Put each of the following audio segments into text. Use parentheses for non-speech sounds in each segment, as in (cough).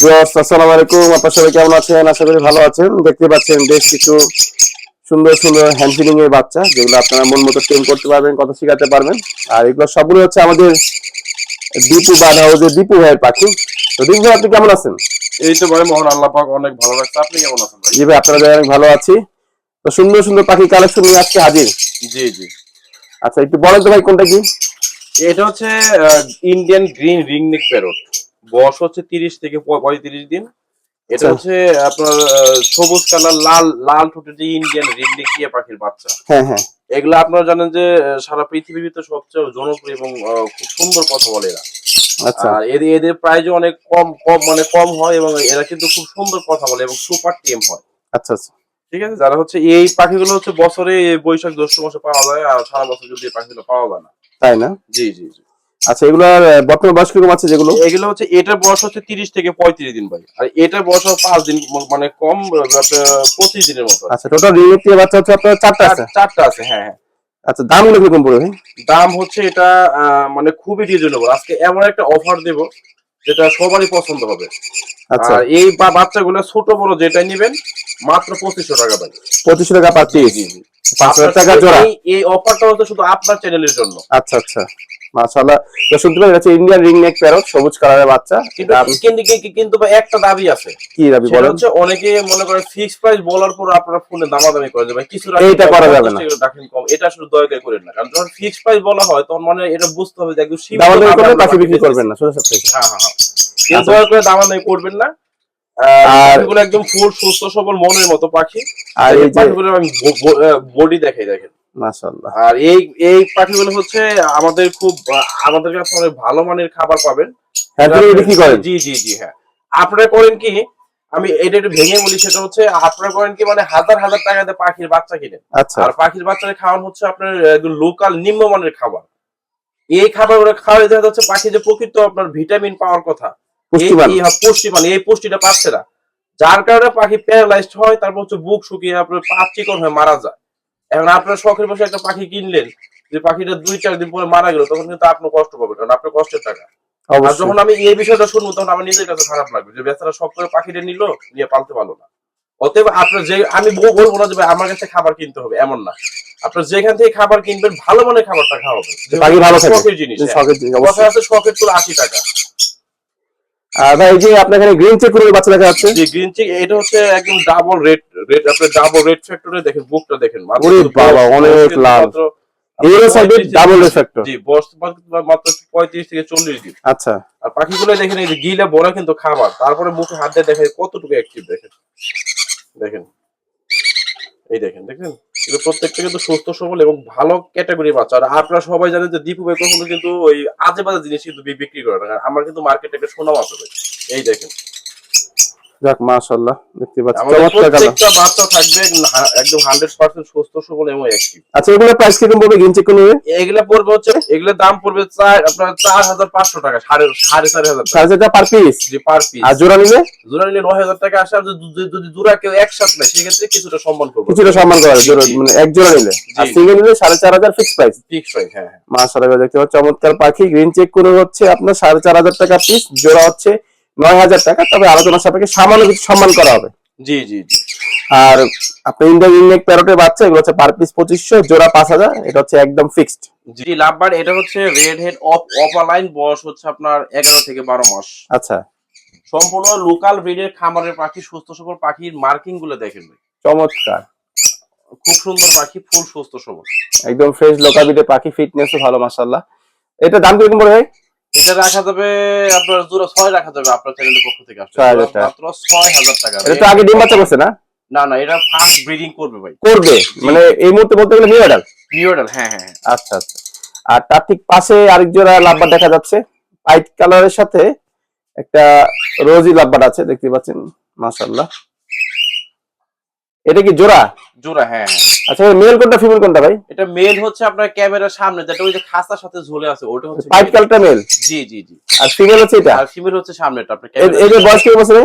আসসালামু আলাইকুম। আপনার সবাই কেমন আছেন? আশা করি ভালো আছেন। দেখতে পাচ্ছেন বেশ কিছু সুন্দর সুন্দর হ্যান্ড ফিডিং এর বাচ্চা যেগুলো আপনারা মন মতো ট্রেন করতে পারবেন কথা শেখাতে পারবেন। আর এগুলো সবগুলো হচ্ছে আমাদের দীপু বাদ হাউসের দীপু ভাইয়ের পাখি। তো দীপু ভাই আপনি কেমন আছেন? এই তো ভাই মোহন আল্লাহ পাক অনেক ভালো লাগছে আপনি কেমন আছেন ভাই? জি ভাই আপনারা অনেক ভালো আছি। তো সুন্দর সুন্দর পাখি কালেকশন নিয়ে আজকে হাজির। জি জি। আচ্ছা একটু বলেন তো ভাই কোনটা কি? এটা হচ্ছে Indian green ring neck parrot বয়স হচ্ছে তিরিশ থেকে পঁয়ত্রিশ দিন। এটা আচ্ছা। হচ্ছে আপনার সবুজ কালার লাল লাল ঠোঁটের যে ইন্ডিয়ান রিং নেক টিয়া পাখির বাচ্চা। হ্যাঁ হ্যাঁ। এগুলো আপনারা জানেন যে সারা পৃথিবীর ভিতরে সবচেয়ে জনপ্রিয় এবং খুব সুন্দর কথা বলে এরা। আচ্ছা। আর এদের এদের প্রাইজ অনেক কম কম মানে কম হয় এবং এরা কিন্তু খুব সুন্দর কথা বলে এবং সুপার টিম হয়। আচ্ছা আচ্ছা। ঠিক আছে? যারা হচ্ছে এই পাখিগুলো হচ্ছে বছরে বৈশাখ জ্যৈষ্ঠ মাসে পাওয়া যায় আর সারা বছর যদি এই পাখিগুলো পাওয়া যায় না। তাই না? জি জি জি। আচ্ছা এগুলোর বর্তমান বয়স কীরকম আছে যেগুলো? এগুলো হচ্ছে এটার বয়স হচ্ছে তিরিশ থেকে পঁয়ত্রিশ দিন ভাই। আর এটার বয়স পাঁচ দিন মানে কম পঁচিশ দিনের মতো আচ্ছা টোটাল রিলেট দিয়ে বাচ্চা হচ্ছে আপনার চারটা আছে? চারটা আছে হ্যাঁ হ্যাঁ। আচ্ছা দামগুলো কীরকম পড়বে দাম হচ্ছে এটা মানে খুবই রিজনেবল আজকে এমন একটা অফার দেব যেটা সবারই পছন্দ হবে। আচ্ছা। এই বাচ্চাগুলো ছোট বড় যেটা নেবেন মাত্র পঁচিশশো টাকা ভাই। পঁচিশশো টাকা জি পাঁচ হাজার টাকা জোড়া? এই অফারটা হচ্ছে শুধু আপনার চ্যানেলের জন্য। আচ্ছা আচ্ছা। মাশাআল্লাহ। তো শুনতে পারেন এটা ইন্ডিয়ান রিং নেক প্যারট সবুজ কালারের বাচ্চা। কিন্তু কিন্তু একটা দাবি আছে। কি দাবি বলেন? হচ্ছে অনেকে মনে করে ফিক্স প্রাইস বলার পর আপনারা ফোনে দামাদামি করে কিছু এইটা করা যাবে না। রাখেন কম। এটা আসলে দয়া করে করেন না। কারণ যখন ফিক্স প্রাইস বলা হয় তখন মানে এটা বুঝতে হবে যে একদম সীমিত দামাদামি আমরা পাখি বিক্রি করবেন না সোজা হ্যাঁ হ্যাঁ হ্যাঁ। কিন্তু আচ্ছা। দয়া করে দামাদামি করবেন না। একদম ফুল সুস্থ সবল মনের মতো পাখি। আর এই পাখিগুলো আমি বডি দেখাই দেখেন। মাশাআল্লাহ। আর এই এই পাখিগুলো হচ্ছে আমাদের খুব আমাদের কাছে অনেক ভালো মানের খাবার পাবেন। হ্যাঁ বিক্রি করেন? জি জি জি হ্যাঁ। আপনারা করেন কি আমি এটা একটু ভেঙে বলি সেটা হচ্ছে আপনারা করেন কি মানে হাজার হাজার পাখির বাচ্চা কিনেন। আচ্ছা। আর পাখির বাচ্চাকে খাওয়ানো হচ্ছে আপনার লোকাল নিম্নমানের খাবার। এই খাবারগুলো খাওয়ালে দেখা যাচ্ছে পাখি যে প্রকৃত আপনার ভিটামিন পাওয়ার কথা। পুষ্টি মানে এই হ্যাঁ, এই পুষ্টিটা পাচ্ছে না। যার কারণে পাখি প্যারালাইজড হয় তারপর হচ্ছে বুক শুকিয়ে আপনার পা চিকন হয়ে মারা যায়। এখন আপনার শখের বসে একটা পাখি কিনলেন যে পাখিটা দুই চার দিন পরে মারা গেল তখন কিন্তু আপনি কষ্ট পাবেন কারণ আপনার কষ্টের টাকা। আর যখন আমি এই বিষয়টা শুনব তখন আমার নিজের কাছে খারাপ লাগবে যে বেচারা সব করে পাখিটা নিল নিয়ে পালতে পারল না। অতএব আপনার যে আমি বল- বলব না যে আমার কাছে খাবার কিনতে হবে এমন না। আপনার যেখান থেকে খাবার কিনবেন ভালো মানের খাবারটা খাওয়াবেন ভালো শখের জিনিস হ্যাঁ। শখের জিনিস, আছে শখের তুলে আশি টাকা। আর ভাই যে আপনার এখানে গ্রিন চেক করে বাচ্চা দেখা যাচ্ছে যে গ্রিন চিক এটা হচ্ছে একদম ডাবল রেড রেড আপনার ডাবল রেড ফ্যাক্টরে দেখেন বুকটা দেখেন। ওরে বাবা, অনেক লাল। এর সাইডে 35 ডাবল রেফ্যাক্টর জি বয়স মাত্র- মাত্র পঁয়ত্রিশ থেকে চল্লিশ দিন। আচ্ছা। আর পাখিগুলো দেখেন এই যে গিলে বড় কিন্তু খাবার। তারপরে মুখে হাত দিয়ে দেখেন কতটুকু অ্যাক্টিভ দেখেন। দেখেন। এই দেখেন দেখেন। প্রত্যেকটা কিন্তু সুস্থ, সবল এবং ভালো ক্যাটাগরি বাচ্চা। আর আপনারা সবাই জানেন যে দীপু ভাই কখনো কিন্তু ওই আজে বাজে জিনিস কিন্তু বিক্রি করে না। আমার কিন্তু মার্কেটে একটা সুনাম আছে। এই দেখেন। যাক মাশাআল্লাহ দেখতে পাচ্ছি। চমৎকার কালার। প্রত্যেকটা বাচ্চা থাকবে একদম হান্ড্রেড পার্সেন্ট সুস্থ সবল এবং অ্যাক্টিভ আচ্ছা এগুলো প্রাইস কীরকম পড়বে? গ্রিন চেক এগুলা পড়বে হচ্ছে দাম পড়বে চার আপনার চার হাজার পাঁচশো টাকা সাড়ে সাড়ে চার হাজার টাকা। সাড়ে টাকা পার পিস জি পার পিস আর জোড়া নিলে? জোড়া নিলে নয় হাজার টাকা আসে আর যদি জোড়া কেউ একসাথে নেয় সেক্ষেত্রে কিছুটা সম্মান করব। কিছুটা সম্মান করা জোড়া মানে এক জোড়া নিলে। আর। সিঙ্গেল নিলে সাড়ে চার হাজার ফিক্স প্রাইস ফিক্স প্রাইস হ্যাঁ মাশাআল্লাহ দেখতে পাচ্ছি চমৎকার পাখি। গ্রিন চেক করে হচ্ছে আপনার সাড়ে চার হাজার টাকা পিস জোড়া হচ্ছে নয় হাজার টাকা তবে আলোচনা সাপেক্ষে সামান্য কিছু সম্মান করা হবে। জি জি জি। আর আপনি ইন্ডিয়ান ইংনেক প্যারটের বাচ্চা এগুলো হচ্ছে পার পিস পঁচিশশো জোড়া পাঁচ হাজার এটা হচ্ছে একদম ফিক্সড জি লাভবার এটা হচ্ছে রেড হেড অফ অপালাইন বয়স হচ্ছে আপনার এগারো থেকে বারো মাস। আচ্ছা। সম্পূর্ণ লোকাল ব্রিডের খামারের পাখি সুস্থ সবল পাখির মার্কিংগুলো দেখেন ভাই। চমৎকার। খুব সুন্দর পাখি ফুল সুস্থ সবল। একদম ফ্রেশ লোকাবিটে পাখি ফিটনেসও ভালো মাশাআল্লাহ। এটা দাম কীরকম পড়বে ভাই? এটা রাখা যাবে আপনার জোড়া ছয় রাখা যাবে আপনার চ্যানেলের পক্ষ থেকে আসলে 6,000 টাকা। মাত্র ছয় হাজার টাকা। এটা তো আগে ডিম বাচ্চা করছে না? না না এটা ফার্স্ট ব্রিডিং করবে ভাই। করবে? মানে এই মুহূর্তে বলতে গেলে নিউ অর্ডার নিউডাল হ্যাঁ হ্যাঁ হ্যাঁ। আচ্ছা আচ্ছা। আর তার ঠিক পাশে আরেক জোড়া লাভবার দেখা যাচ্ছে। হোয়াইট কালারের সাথে একটা রোজি লাভবার আছে দেখতে পাচ্ছেন? মাশাআল্লাহ। এটা কি জোড়া? জোড়া হ্যাঁ হ্যাঁ। আচ্ছা মেল কোনটা ফিমেল কোনটা ভাই? এটা মেল হচ্ছে আপনার ক্যামেরার সামনে যেটা ওই যে খাস্তার সাথে ঝুলে আছে ওটা হচ্ছে male। কালারটা মেল জি জি জি। আর ফিমেল হচ্ছে এটা? আর ফিমেল হচ্ছে সামনেটা আপনার এ- এদের বয়স কি বছরে?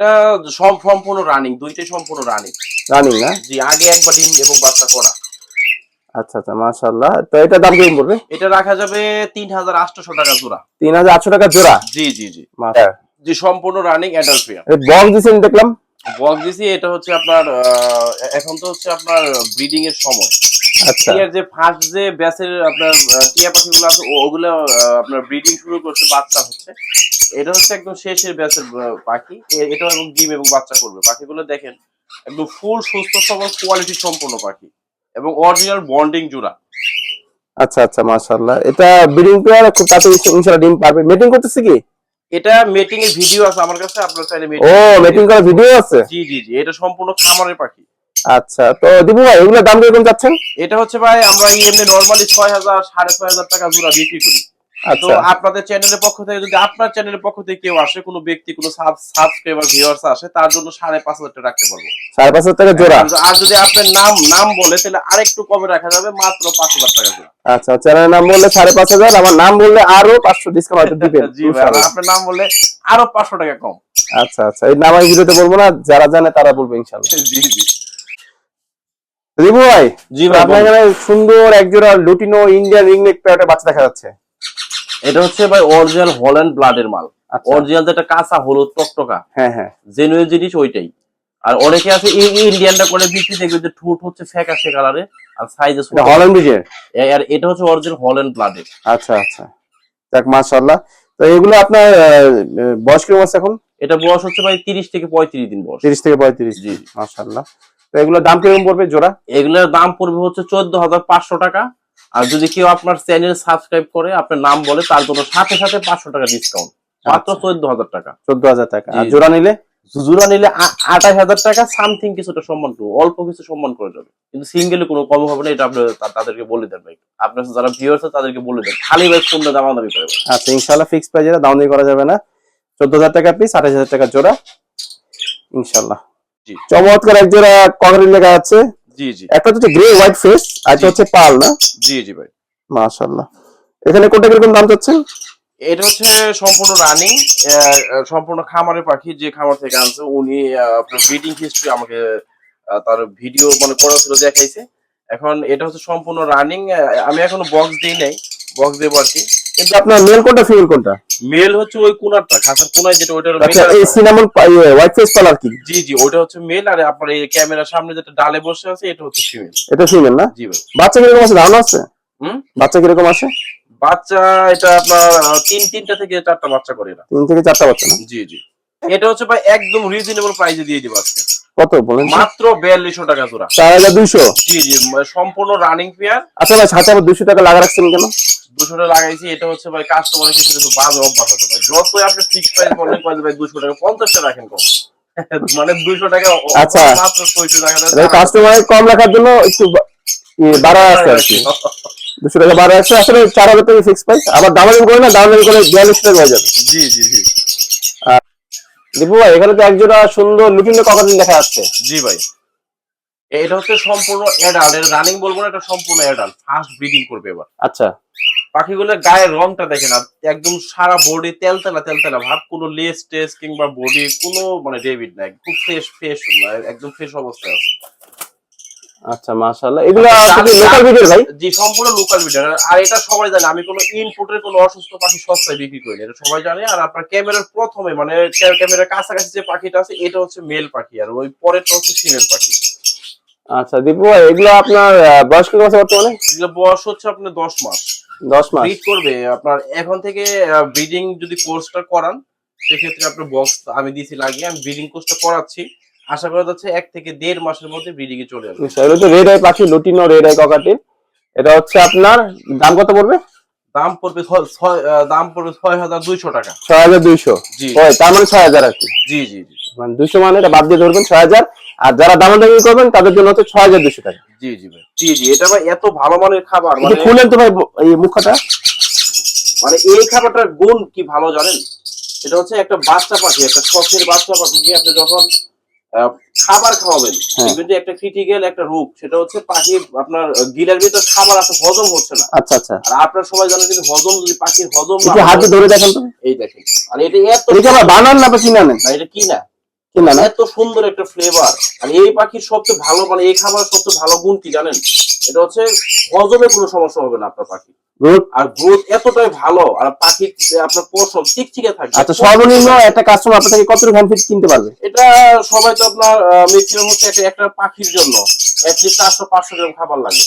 এটা সব সম্পূর্ণ রানিং দুইটাই সম্পূর্ণ রানিং রানিং না? জি আগে একবার ডিম এবং বাচ্চা করা। আচ্ছা আচ্ছা মাশাআল্লাহ। তো এটা দাম কীরকম পড়বে? এটা রাখা যাবে তিন হাজার আটশোশো টাকা জোড়া। তিন হাজার আটশো টাকা জোড়া? জি জি জি। মাশা- যে সম্পূর্ণ রানিং অ্যাডাল্ট পেয়ার বক্স দিচ্ছেন দেখলাম। বক্স দিছি এটা হচ্ছে আপনার এখন তো হচ্ছে আপনার ব্রিডিং এর সময়। আচ্ছা। যে ফার্স্ট যে ব্যাচের আপনার টিয়া পাখিগুলো আছে ওগুলো আপনার ব্রিডিং শুরু করছে বাচ্চা হচ্ছে। এটা হচ্ছে একদম শেষের ব্যাচের পাখি। এটা এবং ডিম এবং বাচ্চা করবে। পাখিগুলো দেখেন একদম ফুল সুস্থ সবল কোয়ালিটি সম্পন্ন পাখি। এবং অরিজিনাল বন্ডিং জোড়া। আচ্ছা আচ্ছা মাশাআল্লাহ। এটা ব্রিডিং পেয়ার খুব তাড়াতাড়ি ইনশাআল্লাহ ডিম পারবে। মিটিং করতেছে কি? এটা মেটিং এর ভিডিও আছে আমার কাছে আপনার চাইলে ও মিটিং করার ভিডিও আছে? জি জি জি এটা সম্পূর্ণ খামারের পাখি। আচ্ছা তো দীপু ভাই এগুলোর দাম কীরকম যাচ্ছেন এটা হচ্ছে ভাই আমরা এমনি নরমালি ছয় হাজার সাড়ে ছয় হাজার টাকা জোড়া বিক্রি করি। তো আচ্ছা আপনাদের চ্যানেলের পক্ষ থেকে যদি আপনার চ্যানেলের পক্ষ থেকে কেউ আসে কোনো ব্যক্তি কোনো সাবস্ক্রাইবার ভিউয়ার্স আসে তার জন্য সাড়ে পাঁচ হাজার টাকা রাখতে পারব। সাড়ে পাঁচ হাজার টাকা জোড়া? আর যদি আপনার নাম নাম বলে তাহলে আরেকটু কমে রাখা যাবে মাত্র পাঁচ হাজার টাকা জোড়া। আচ্ছা চ্যানেলের নাম বললে সাড়ে পাঁচ হাজার আমার নাম বললে আরও পাঁচশো ডিসকাউন্ট হয়তো দিবেন। (laughs) জি আপনার নাম বললে আরও পাঁচশো টাকা কম। আচ্ছা আচ্ছা এই নাম আমি ভিডিওতে বলব না যারা জানে তারা বলবে ইনশাল্লাহ (laughs) জি জি। দীপু ভাই জি ভাই আপনার সুন্দর একজোড়া লুটিনো ইন্ডিয়ান রিংনেক প্যারেটের বাচ্চা দেখা যাচ্ছে। এটা হচ্ছে ভাই অরিজিনাল হল্যান্ড ব্লাডের মাল। আচ্ছা। অরিজিনাল যেটা কাঁচা হলুদ টকটকা। হ্যাঁ হ্যাঁ। জেনুইন জিনিস ওইটাই। আর অনেকে আছে এই ইন্ডিয়ানটা করে বিক্রি দেখবে যে ঠোঁট হচ্ছে ফ্যাকাশে কালারে আর সাইজে হল্যান্ড ব্রিজের আর এটা হচ্ছে অরিজিনাল হল্যান্ড ব্লাডের আচ্ছা আচ্ছা। যাক মাশাআল্লাহ। তো এগুলো আপনার বয়স কীরকম আছে এখন? এটা বয়স হচ্ছে ভাই তিরিশ থেকে পঁয়ত্রিশ দিন বয়স। তিরিশ থেকে পঁয়ত্রিশ। জি। মাশাআল্লাহ। তো এগুলোর দাম কীরকম পড়বে জোড়া? এগুলোর দাম পড়বে হচ্ছে চোদ্দ হাজার পাঁচশো টাকা। আর যদি কেউ আপনার চ্যানেল সাবস্ক্রাইব করে আপনার নাম বলে তার জন্য সাথে সাথে পাঁচশো টাকা ডিসকাউন্ট মাত্র আচ্ছা। চোদ্দ হাজার টাকা। চোদ্দ হাজার টাকা। আর জোড়া নিলে? জোড়া নিলে আঠাশ হাজার টাকা সামথিং কিছুটা সম্মান করব। অল্প কিছু সম্মান করে যাবে। কিন্তু সিঙ্গেলে কোনো কম হবে না এটা আপনি তাদেরকে বলে দেন ভাই। আপনার যারা ভিউয়ার্স তাদেরকে বলে দেন। খালি ভাই ফোনটা দামাদামি করে ভাই। আচ্ছা ইনশাল্লাহ ফিক্স প্রাইজে দাম দিয়ে করা যাবে না। চোদ্দ হাজার টাকা পিস আঠাশ হাজার টাকা জোড়া। ইনশাল্লাহ জি। চমৎকার এক জোড়া কভারের লেখা আছে। জি জি। একটা হচ্ছে গ্রে হোয়াইট ফেস আর একটা হচ্ছে পাল না? জি জি ভাই। মাশাল্লাহ এখানে কোনটা কীরকম দাম চাচ্ছেন? এটা হচ্ছে সম্পূর্ণ রানিং সম্পূর্ণ খামারের পাখি যে খামার থেকে আনছে উনি আপনার ব্রিডিং হিস্ট্রি আমাকে তার ভিডিও মানে করা ছিল দেখাইছে। এখন এটা হচ্ছে সম্পূর্ণ রানিং আমি এখনও বক্স দিই নাই বক্স দেবো আর কি। কিন্তু আপনার মেল কোনটা ফিমেল কোনটা? মেল হচ্ছে ওই কোনারটা খাসার কোনায় যেটা ওইটা আচ্ছা এই সিনামন হোয়াইট ফেস পালার কি? জি জি ওটা হচ্ছে মেল আর আপনার এই ক্যামেরার সামনে যেটা ডালে বসে আছে এটা হচ্ছে ফিমেল। এটা ফিমেল না? জি ভাই। বাচ্চা কীরকম আছে ধারণা আছে? হুম? বাচ্চা কীরকম আছে? বাচ্চা এটা আপনার তিন তিনটা থেকে চারটা বাচ্চা করে না তিন থেকে চারটা বাচ্চা না? জি জি। এটা হচ্ছে ভাই একদম রিজনেবল প্রাইসে দিয়ে দিব আজকে। কত বলেন? মাত্র বিয়াল্লিশশো টাকা জোড়া। চার হাজার দুইশো? জি জি সম্পূর্ণ রানিং পেয়ার আচ্ছা ভাই সাথে আবার দুশো টাকা লাগা রাখছেন কেন? দুশো টাকা লাগাইছি এটা হচ্ছে ভাই কাস্টমারের বাজে অভ্যাস হতে পারে যতই আপনি ফিক্স প্রাইস বলেন কয় ভাই টাকা রাখেন কম। (laughs) মানে দুশো টাকা আচ্ছা। মাত্র টাকা কাস্টমার কম রাখার জন্য একটু বা- ই, বাড়া আছে আর কি। দুশো টাকা বাড়া আছে আসলে চার হাজার টাকা ফিক্স প্রাইস আবার দামাদামি করে না দামাদামি করে বিয়াল্লিশ টাকা হয়ে যাবে। জি জি জি। দীপু ভাই এখানে তো একজোড়া সুন্দর লুটিনো ককাটিন দেখা যাচ্ছে। জি ভাই। এটা হচ্ছে সম্পূর্ণ অ্যাডাল্ট এর রানিং বলব না এটা সম্পূর্ণ অ্যাডাল্ট ফার্স্ট ব্রিডিং করবে এবার। আচ্ছা। পাখিগুলোর গায়ের রংটা দেখেন না একদম সারা বডি তেলতেলা তেলতেলা ভাব কোনো লেস টেস কিংবা বডি কোনো মানে ডেভিড নাই খুব ফ্রেশ ফ্রেশ একদম ফ্রেশ অবস্থায় আছে। আচ্ছা মাশাআল্লাহ। এগুলো লোকাল ভিডিও ভাই? জি সম্পূর্ণ লোকাল বিডার আর এটা সবাই জানে আমি কোনো ইনপুটের কোনো অসুস্থ পাখি সস্তায় বিক্রি করি এটা সবাই জানে আর আপনার ক্যামেরার প্রথমে মানে ক্যা- ক্যামেরার কাছাকাছি যে পাখিটা আছে এটা হচ্ছে মেল পাখি আর ওই পরেরটা হচ্ছে ফিমেল পাখি। আচ্ছা দীপু ভাই এগুলো আপনার বয়স কীরকম আছে বর্তমানে? এগুলো বয়স হচ্ছে আপনার দশ মাস। দশ মাস। ব্রিড করবে আপনার এখন থেকে ব্রিডিং যদি কোর্সটা করান সেক্ষেত্রে আপনার বক্স আমি দিয়েছি লাগিয়ে আমি ব্রিডিং কোর্সটা করাচ্ছি। আশা করা যাচ্ছে এক থেকে দেড় মাসের মধ্যে ব্রিডিং এ চলে আসবে। এগুলো তো রেড আই পাখি লুটিনো রেড আই ককাটিন এটা হচ্ছে আপনার দাম কত পড়বে? দাম পড়বে দাম পড়বে ছয় হাজার দুইশো টাকা। ছয় হাজার দুইশো? জি। তার মানে ছয় হাজার আর কি? জি জি জি। মানে দুশো মানে এটা বাদ দিয়ে ধরবেন ছয় হাজার। আর যারা দামাদামি করবেন তাদের জন্য হচ্ছে ছয় হাজার দুশো টাকা। জি জি ভাই। জি জি এটা ভাই এত ভালো মানের খাবার মানে খুলেন তো ভাই এই মুখটা। মানে এই খাবারটার গুণ কি ভালো জানেন? এটা হচ্ছে একটা বাচ্চা পাখি একটা শখের বাচ্চা পাখিকে আপনি যখন খাবার খাওয়াবেন। হ্যাঁ। দেখবেন যে একটা ক্রিটিক্যাল একটা রোগ সেটা হচ্ছে পাখির আপনার গিলার ভিতর খাবার আছে হজম হচ্ছে না। আচ্ছা আচ্ছা। আর আপনার সবাই জানেন কিন্তু হজম যদি পাখির হজম না হাতে ধরে দেখেন তো। এই দেখেন। আর এটা এত এটা বানান না কিনে না এটা কি না কিনা না এত সুন্দর একটা ফ্লেভার আর এই পাখির সবচেয়ে ভালো মানে এই খাবার সবচেয়ে ভালো গুণ কি জানেন? এটা হচ্ছে হজমে কোনো সমস্যা হবে না আপনার পাখি আর গ্রোথ এতটাই ভালো আর পাখির যে আপনার পশম থাকবে আচ্ছা সর্বনিম্ন একটা কাস্টমার আপনার থেকে কতটুকু হ্যান্ড ফিট কিনতে পারবে? এটা সবাই তো আপনার ম্যাক্সিমাম হচ্ছে একটা একটা পাখির জন্য। অ্যাটলিস্ট চারশো পাঁচশো গ্রাম খাবার লাগে।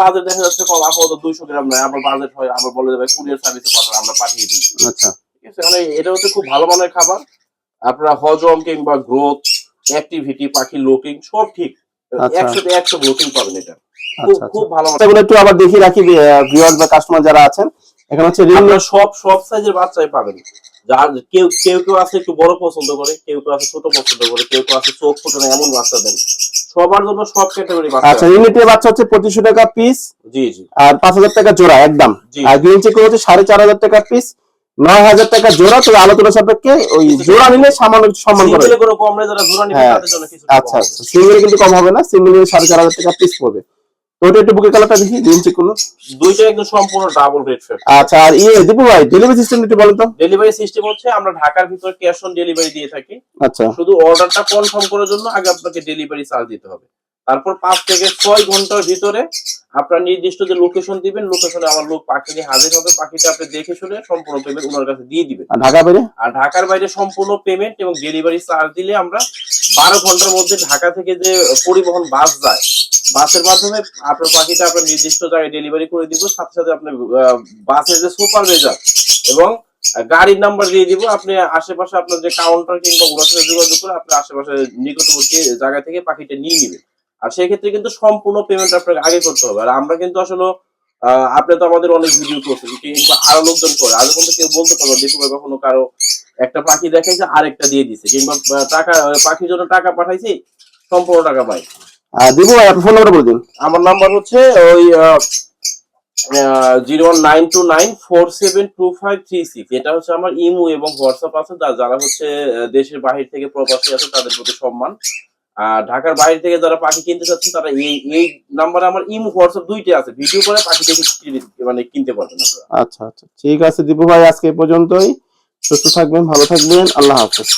বাজেট দেখা যাচ্ছে কম আপাতত দুইশো গ্রাম নয় আবার বাজেট হয় আবার বলে দেবে কুরিয়ার সার্ভিসে পাঠান আমরা পাঠিয়ে দিই। আচ্ছা। ঠিক আছে মানে এটা হচ্ছে খুব ভালো মানের খাবার। আপনার হজম কিংবা গ্রোথ অ্যাক্টিভিটি পাখির লুকিং সব ঠিক। আচ্ছা। একশোতে একশো লুকিং পাবেন এটা। খুব আচ্ছা। ভালো। একটু আবার দেখিয়ে রাখি ভিউয়ার বা কাস্টমার যারা আছেন। এখানে হচ্ছে রিং সব সব সাইজের বাচ্চাই পাবেন। যার কেউ কেউ কেউ আছে একটু বড় পছন্দ করে কেউ কেউ আছে ছোট পছন্দ করে কেউ কেউ আছে চোখ না এমন বাচ্চা দেন। সবার জন্য সব ক্যাটাগরি বাচ্চা। আচ্ছা ইউনিটের বাচ্চা হচ্ছে পঁচিশশো টাকা পিস জি জি। আর পাঁচ হাজার টাকা জোড়া একদম। আর গ্রিন চেক হচ্ছে সাড়ে চার হাজার টাকা পিস নয় হাজার টাকা জোড়া তবে আলোচনা সাপেক্ষে ওই জোড়া নিলে সামান্য সম্মান করে। সিঙ্গেলে কোনো কম নেই যারা জোড়া নিবে হ্যাঁ। তাদের জন্য কিছু আচ্ছা আচ্ছা। সিঙ্গেল কিন্তু কম হবে না সিঙ্গেল সাড়ে চার হাজার টাকা পিস পড়বে। তো ওটা একটু বুকের কালারটা দেখি গ্রিন চেক করুন। দুইটা একদম সম্পূর্ণ ডাবল রেড ফেট আচ্ছা আর ইয়ে দীপু ভাই ডেলিভারি সিস্টেম একটু বলেন তো। ডেলিভারি সিস্টেম হচ্ছে আমরা ঢাকার ভিতরে ক্যাশ অন ডেলিভারি দিয়ে থাকি। আচ্ছা। শুধু অর্ডারটা কনফার্ম করার জন্য আগে আপনাকে ডেলিভারি চার্জ দিতে হবে। তারপর পাঁচ থেকে ছয় ঘণ্টার ভিতরে আপনার নির্দিষ্ট যে লোকেশন দিবেন লোকেশনে আমার লোক পাখি নিয়ে হাজির হবে। পাখিটা আপনি দেখে শুনে সম্পূর্ণ পেমেন্ট ওনার কাছে দিয়ে দিবেন। বেড়ে আর ঢাকার বাইরে সম্পূর্ণ পেমেন্ট এবং ডেলিভারি চার্জ দিলে আমরা বারো ঘণ্টার মধ্যে ঢাকা থেকে যে পরিবহন বাস যায়, বাসের মাধ্যমে আপনার পাখিটা আপনার নির্দিষ্ট জায়গায় ডেলিভারি করে দিব, সাথে সাথে আপনার বাসের যে সুপারভাইজার এবং গাড়ির নাম্বার দিয়ে দিব, আপনি আশেপাশে আপনার যে কাউন্টার কিংবা ওনার সাথে যোগাযোগ করে আপনার আশেপাশে নিকটবর্তী জায়গা থেকে পাখিটা নিয়ে নেবেন। আর সেক্ষেত্রে কিন্তু সম্পূর্ণ পেমেন্ট আপনাকে আগে করতে হবে। আর আমরা কিন্তু আসলে আপনি তো আমাদের অনেক ভিডিও করছেন কিংবা আরও লোকজন করে। আজ পর্যন্ত কেউ বলতে পারবে দেখো কখনো কারও একটা পাখি দেখাইছে আরেকটা দিয়ে দিছে। কিংবা টাকা পাখির জন্য টাকা পাঠাইছি সম্পূর্ণ টাকা পাই দীপু ভাই আপনার ফোন নাম্বার বলে দিন। আমার নাম্বার হচ্ছে ওই zero one nine two nine four seven two five three six. এটা হচ্ছে আমার ইমো এবং হোয়াটসঅ্যাপ আছে যারা হচ্ছে দেশের বাহির থেকে প্রবাসী আছে তাদের প্রতি সম্মান। ঢাকার বাইরে থেকে যারা পাখি কিনতে চাচ্ছেন, তারা এই এই নাম্বারে আমার ইমো হোয়াটসঅ্যাপ দুইটাই আছে। ভিডিও করে পাখি দেখে মানে কিনতে পারবেন আচ্ছা আচ্ছা। ঠিক আছে দীপু ভাই, আজকে এই পর্যন্তই। সুস্থ থাকবেন, ভালো থাকবেন। আল্লাহ হাফেজ।